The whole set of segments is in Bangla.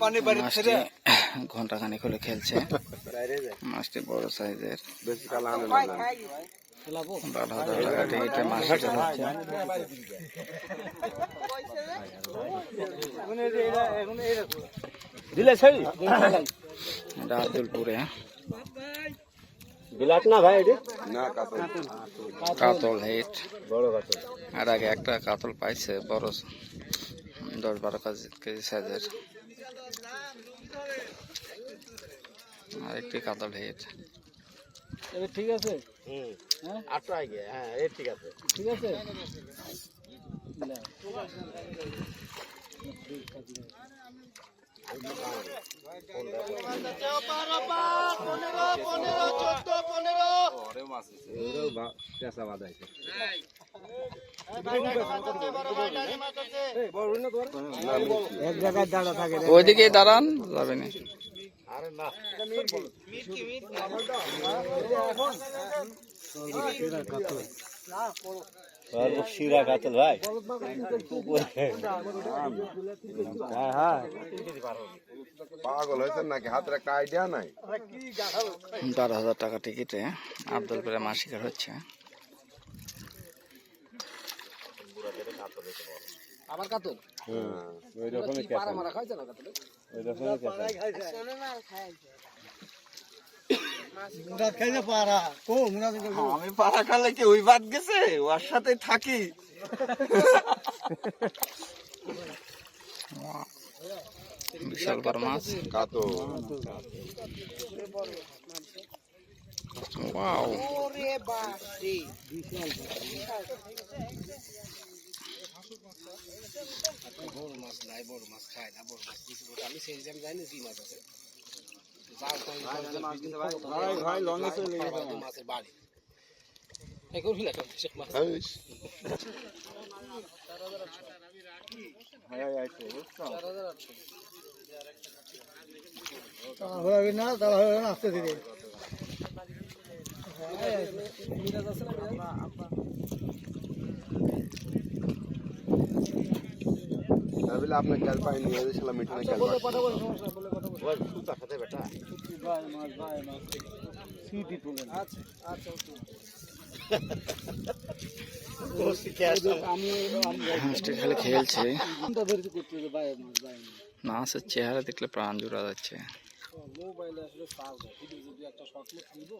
মাছটি ঘণ্টা খানিক হলে খেলছে। মাছটি বড় সাইজের। বারো হাজার মাছ দিলে সেই এটা আব্দুলপুরে না ভাই এটি না কাতল কাতল হিট। বড় কাতল আর আগে একটা কাতল পাইছে বড় দশ বারো কেজি কেজি সাইজের। আর একটি কাতল হিট ঠিক আছে? হুম। হ্যাঁ? আটটা আগে হ্যাঁ এই ঠিক আছে। ঠিক আছে? এক জায়গায় দাঁড়া থাকে ওইদিকে দাঁড়ান, যাবে না। শিরা কাতল হ্যাঁ হ্যাঁ পাগল হয়েছেন নাকি হাতের একটা আইডিয়া নাই বারো হাজার টাকা টিকিটে আব্দুলপুরে মাছ শিকার হচ্ছে। আবার কাতল ওই রকমই পাড়া মারা খাইছে না কাতল। ওই রকমই খাইছে পাড়া কো মুরাদ আমি পাড়া খালে কি ওই বাদ গেছে ওর সাথে থাকি বিশাল বড় মাছ। কাতল ওয়াও নাই বড় মাছ খায় না বড় মাছ বলে আমি সেই জায়গায় যাইনি কি মাছ আছে। ভাই ভাই। লঙ্গে চলে গেছে মাছের বাড়ি। কোন? শেখ মাছ হবে না? তারা হবে না? আস্তে ধীরে বলে আপনার ক্যাল পাইনি ওই শালা মিঠুনে ক্যাল পাই হাঁসটি খালি খেলছে। মাছের চেহারা দেখলে প্রাণ জুড়া যাচ্ছে। মোবাইলে আসলে চার্জ ভিডিও যদি একটা শর্ট লিখ তুলব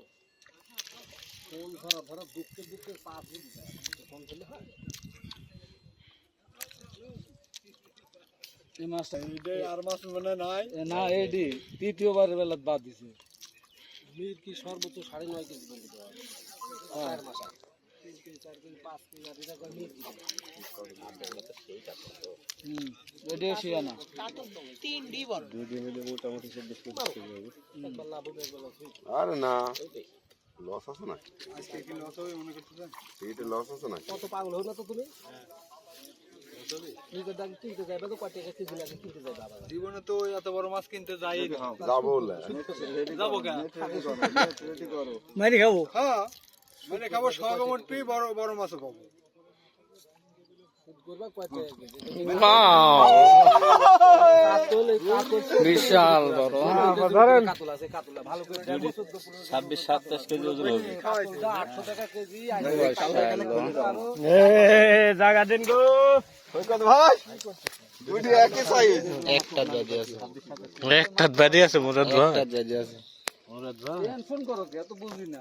ফোন ধরা ধরা দুঃখে দুঃখে চার্জ ফোন করলে হয়? এই মাছটা আর মাছ মনে নাই। না এডি তৃতীয়বার বেলা বাদ দিছে। মির কি সর্বোচ্চ সাড়ে নয় কেজি পর্যন্ত দেওয়া চার মাস তিন কেজি চার কেজি পাঁচ কেজি আর এটা করে মির? দিবে। হুম এডিও শিয়ানা একবার লাভ হবে। একবার লস হবে আরে না। লস আছে না এইটা লস আছে না কত পাগল হই না তো তুমি? কত আবার জীবনে তো এত বড় মাছ কিনতে যাই। যাব বলে। যাব কেন? মারি খাব? হ্যাঁ মানে খাব সহগমট পেয়ে বড় বড় মাছও পাবো। করবা কত টাকা কেজি ওয়াও কাতল কাতল বিশাল বড়। কাতল আছে কাতল ভালো করে দেখো। 14 ছাব্বিশ সাতাশ কেজি ওজন হবে। কাতলটা 800 টাকা কেজি জায়গা দিন গো। ভাই একটা আছে। একটা আছে মোরা একটা দাদি আছে। টেনশন করো কে তো বুঝবি না।